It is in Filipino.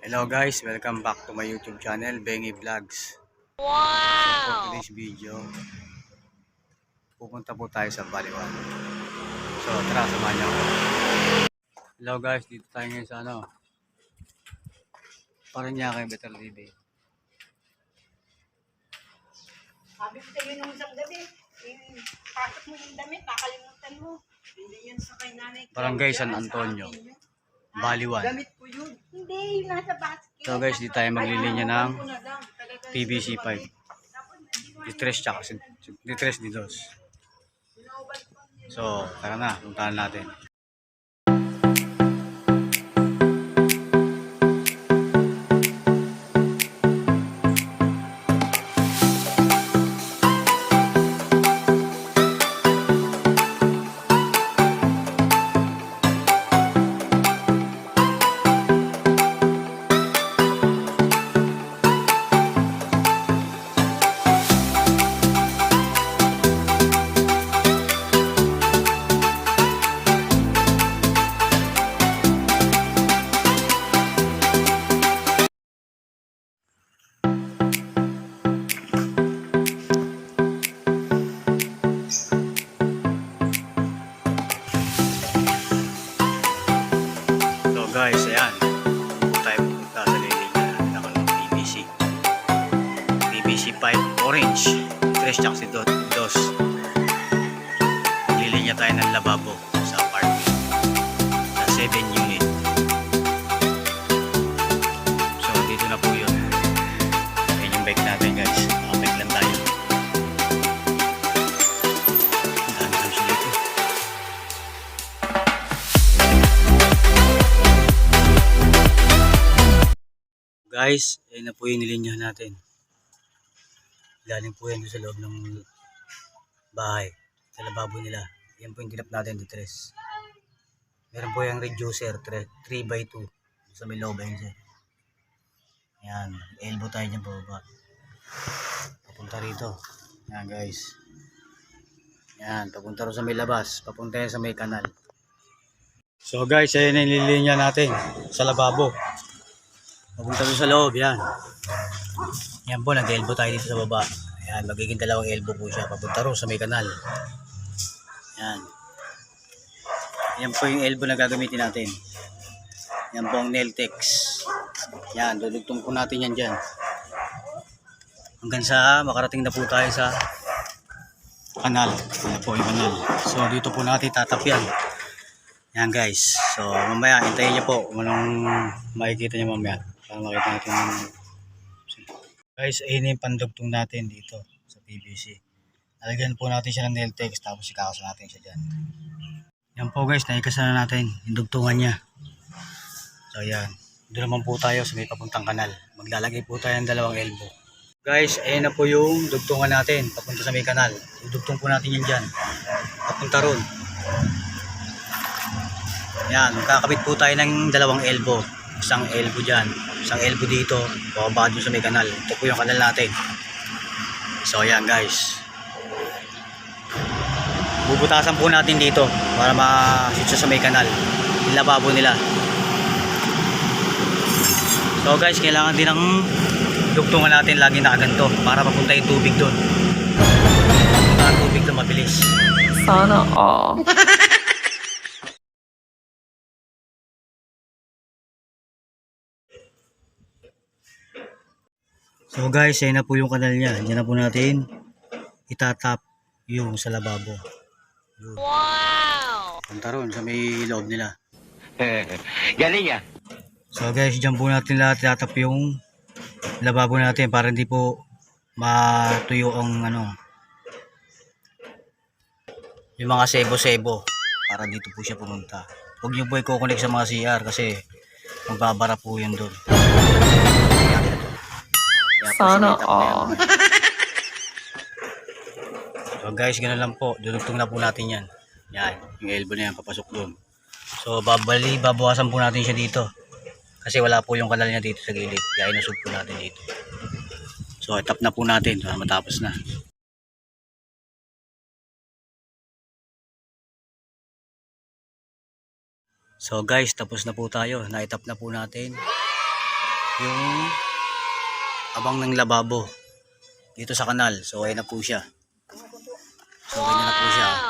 Hello guys, welcome back to my YouTube channel, Bengi Vlogs. So for Wow! today's video, pupunta po tayo sa Baliwan. So tara, samahan niyo ako. Hello guys, dito tayo ngayon sa ano, Paranaque Better TV. Sabi ko sa'yo nung isang gabi, eh, pasok mo yung damit, nakalimutan mo. Hindi yun sa kay nanay. Barangay San sa Antonio. Baliwan. Damit ko yun. Hindi, yung nasa basket. So guys, dito tayo maglilinya ng PVC pipe. Ditres tsaka si Ditres Didos. So, tara na, puntahan natin. 5 orange. Fresh chak si Dot. Dos. Lilinya tayo ng lababo sa apartment. Sa 7 unit. So, dito na po yun. Ayan yung bike natin guys. Nakabike lang tayo. Guys, ayan na po yung nilinya natin. Galing po yan sa loob ng bahay. Sa lababo nila. Yan po yung tinap natin dito tres. Meron po yung reducer 3x2 sa may loob ayun siya. Yan, elbow tayo dyan pababa. Papunta rito. Yan guys. Yan, papunta rin sa may labas. Papunta yan sa may kanal. So guys, ayun yung nilinya natin sa lababo. Papunta doon sa loob, yan. Yan po, nag-elbow tayo dito sa baba. Yan, magiging dalawang elbow po siya. Papunta rin sa may kanal. Yan. Yan po yung elbow na gagamitin natin. Yan po ang Neltex. Yan, dudugtong po natin yan dyan. Hanggang sa makarating na po tayo sa kanal. Yan po yung kanal. So, dito po natin tatapyan. Yan guys. So, mamaya, hintayin niyo po anong makikita niyo mamaya. Para makita natin. Guys, ayun yung pandugtong natin dito sa PVC. Lalagyan po natin siya ng nail text tapos ikakasa natin siya dyan. Yan po guys, naikasa na natin yung dugtungan niya. So yan. Doon naman po tayo sa may papuntang kanal. Maglalagay po tayo ng dalawang elbow. Guys, ayun na po yung dugtungan natin papunta sa may kanal. Dugtong po natin yan dyan. Papunta ron. Yan, kakabit po tayo ng dalawang elbow. Isang elbow dyan, isang elbow dito, bababa dun sa may kanal. Ito po yung kanal natin. So yan guys. Bubutasan po natin dito para ma-shoot sa may kanal. Yung lababo nila. So guys, kailangan din ng dugtungan natin lagi nakaganto para papunta yung tubig doon. Ang tubig doon mabilis. Sana all. So guys, ayun na po yung kanal niya. Diyan na po natin itatap yung sa lababo. Yun. Wow! Punta ron sa may loob nila. Galing ah. So guys, diyan po natin lahat itatap yung lababo natin para hindi po matuyo ang ano yung mga sebo-sebo para dito po siya pumunta. Huwag niyo po i-connect sa mga CR kasi magbabara po yun doon. Sana all. So guys, ganun lang po. Dudugtong na po natin yan. Yan, yung elbow na yan, papasok doon. So babali, babawasan po natin siya dito. Kasi wala po yung kanal niya dito sa gilid. Kaya inusog po natin dito. So itap na po natin para matapos na. So guys, tapos na po tayo. Naitap na po natin yung abang ng lababo dito sa kanal. So, ayan na po siya. So, ganyan na po siya.